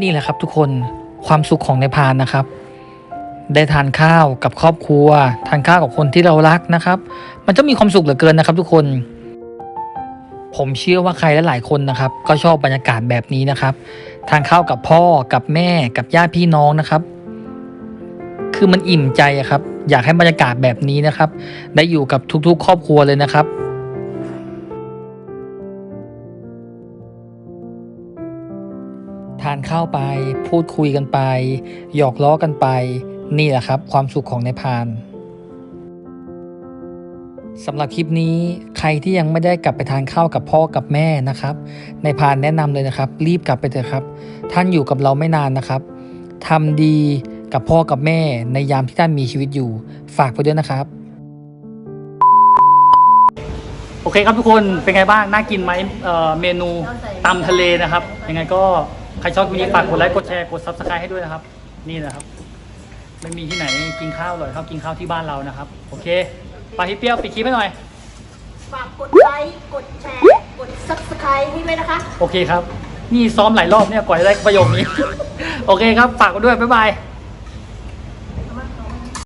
นี่แหละครับทุกคนความสุขของในพานนะครับ ได้ทานข้าวกับครอบครัว ทานข้าวกับคนที่เรารักนะครับ มันจะมีความสุขเหลือเกินนะครับ ทุกคน ผมเชื่อว่าใครหลายๆคนนะครับ ก็ชอบบรรยากาศแบบนี้นะครับทานข้าวกับพ่อกับแม่กับญาติพี่น้องนะครับ คือมันอิ่มใจครับ อยากให้บรรยากาศแบบนี้นะครับ ได้อยู่กับทุกๆ ครอบครัวเลยนะครับานข้าวไป พูดคุยกันไป หยอกล้อกันไป นี่แหละครับ ความสุขของในพานสำหรับคลิปนี้ใครที่ยังไม่ได้กลับไปทานข้าวกับพ่อกับแม่นะครับ ในพานแนะนำเลยนะครับ รีบกลับไปเถอะครับ ท่านอยู่กับเราไม่นานนะครับทำดีกับพ่อกับแม่ในยามที่ท่านมีชีวิตอยู่ ฝากไปด้วยนะครับ โอเคครับทุกคนเป็นไงบ้าง น่ากินไหมเเมนูตำทะเลนะครับ ยังไงก็ ใครชอบคลิปนี้ฝากกดไลค์กดแชร์กดซับสไครต์ให้ด้วยนะครับ นี่แหละครับไม่มีที่ไหนกินข้าวอร่อยเท่ากินข้าวที่บ้านเรานะครับ โอเคไปพี่เปรี้ยวปิดคลิปให้หน่อย ฝากกดไลค์ กดแชร์ กด subscribe ให้ด้วยนะคะ โอเคครับ นี่ซ้อมหลายรอบเนี่ยกว่าจะได้ประโยคนี้ โอเคครับ ฝากกันด้วย บ๊ายบาย